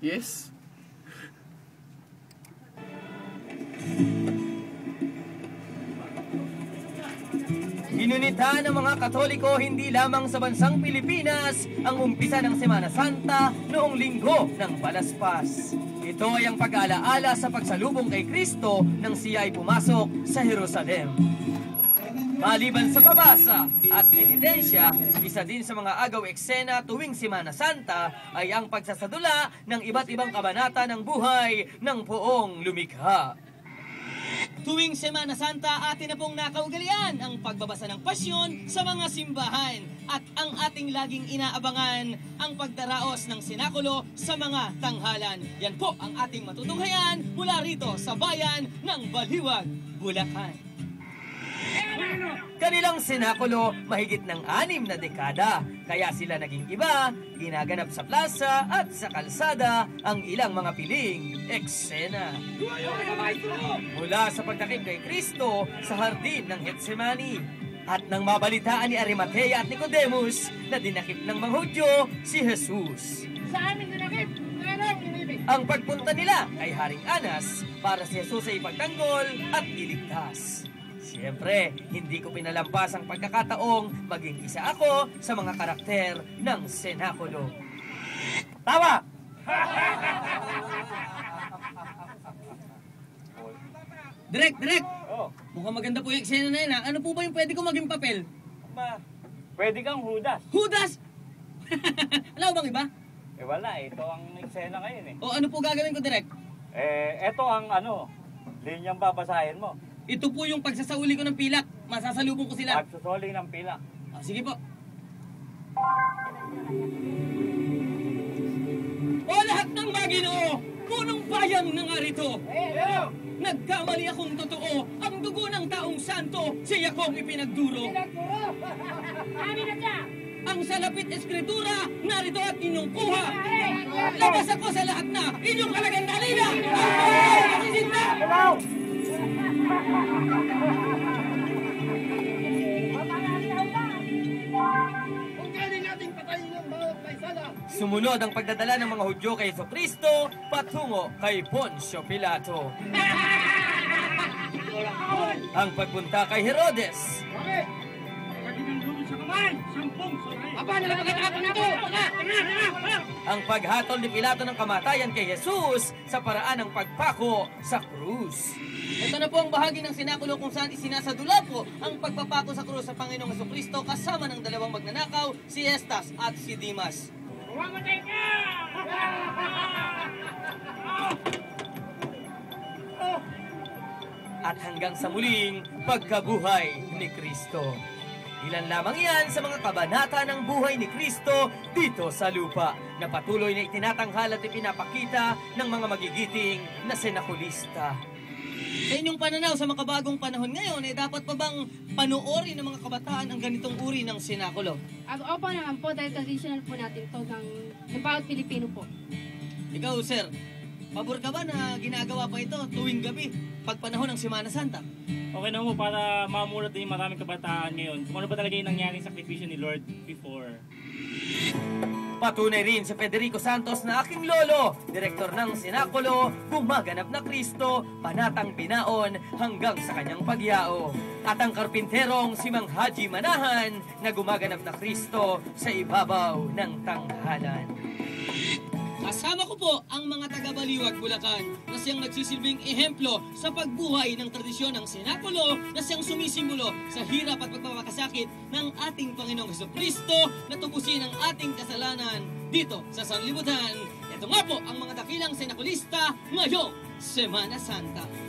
Yes. Ginunita ng mga Katoliko hindi lamang sa bansang Pilipinas ang umpisa ng Semana Santa noong linggo ng Palaspas. Ito ay ang pag-aalaala sa pagsalubong kay Kristo nang siya ay pumasok sa Jerusalem. Maliban sa pabasa at ebidensya, isa din sa mga agaw eksena tuwing Semana Santa ay ang pagsasadula ng iba't ibang kabanata ng buhay ng poong lumikha. Tuwing Semana Santa, atin na pong nakaugalian ang pagbabasa ng pasyon sa mga simbahan at ang ating laging inaabangan ang pagdaraos ng sinakulo sa mga tanghalan. Yan po ang ating matutunghayan mula rito sa bayan ng Baliwag, Bulacan. Kanilang sinakulo mahigit ng anim na dekada, kaya sila naging iba, ginaganap sa plaza at sa kalsada ang ilang mga piling eksena. Mula sa pagtakip kay Kristo sa hardin ng Getsemani, at nang mabalitaan ni Arimatea at Nicodemus na dinakip ng mga Hudyo si Jesus. Sa amin dinakip? Ang pagpunta nila kay Haring Anas para si Jesus ay ipagtanggol at iligtas. Siyempre, hindi ko pinalampas ang pagkakataong maging isa ako sa mga karakter ng Senakulo. Tawa! Direk, direk! Oh, Mukhang maganda po yung eksena na yun ha. Ano po ba yung pwede ko maging papel? ma, pwede kang hudas. Judas! Alam mo bang iba? Eh wala, ito ang eksena ngayon eh. O ano po gagawin ko, direk? Eh, ito ang ano, linyang babasahin mo. Ito po yung pagsasauli ko ng pilak. Masasalubong ko sila. Pagsusoli ng pila. Ah, sige po. O lahat ng maginoo, punong bayan na nga rito. Nagkamali akong totoo, ang dugo ng taong santo, siya kong ipinagduro. Pinagpuro! Amin na siya! Ang salapit eskritura, narito at inyong kuha. Labas ako sa lahat na inyong kalagang dalila. Ang mga nasisinta. Sumunod ang pagdadala ng mga Hudyo kay Yeso Kristo patungo kay Poncio Pilato. Ang pagpunta kay Herodes. bakit? Aba, nalapagkatapon na to! Ang paghatol ni Pilato ng kamatayan kay Jesus sa paraan ng pagpako sa krus. Ito na po ang bahagi ng sinakulo kung saan isinasadula po ang pagpapako sa krus sa Panginoong Kristo kasama ng dalawang magnanakaw, si Estas at si Dimas. Mamatay ka! at hanggang sa muling pagkabuhay ni Kristo. Ilan lamang yan sa mga kabanata ng buhay ni Kristo dito sa lupa na patuloy na itinatanghal at ipinapakita ng mga magigiting na senakulista. Sa inyong pananaw sa makabagong panahon ngayon, eh dapat pa bang panoorin ng mga kabataan ang ganitong uri ng senakulo? Ang opo naman po, dahil traditional po natin to ng, ng bawat Pilipino po. Ikaw, sir, pabor ka ba na ginagawa pa ito tuwing gabi pag panahon ng Semana Santa? Okay na mo para mamulat din yung maraming kabataan ngayon kung ano ba talaga yung nangyaring sakripisyo ni Lord before. Patunay rin si Federico Santos na aking lolo, direktor ng Sinakulo, gumaganap na Kristo, panatang binaon hanggang sa kanyang pagyao. At ang karpinterong si Mang Haji Manahan na gumaganap na Kristo sa ibabaw ng tanghalan. Kasama ko po ang mga taga-Baliwag, Bulacan na siyang nagsisilbing ehemplo sa pagbuhay ng tradisyon ng Senakulo na siyang sumisimbolo sa hirap at pagpapakasakit ng ating Panginoong Heso Kristo na tubusin ang ating kasalanan dito sa Sanlibutan. Ito nga po ang mga dakilang senakulista ngayong Semana Santa.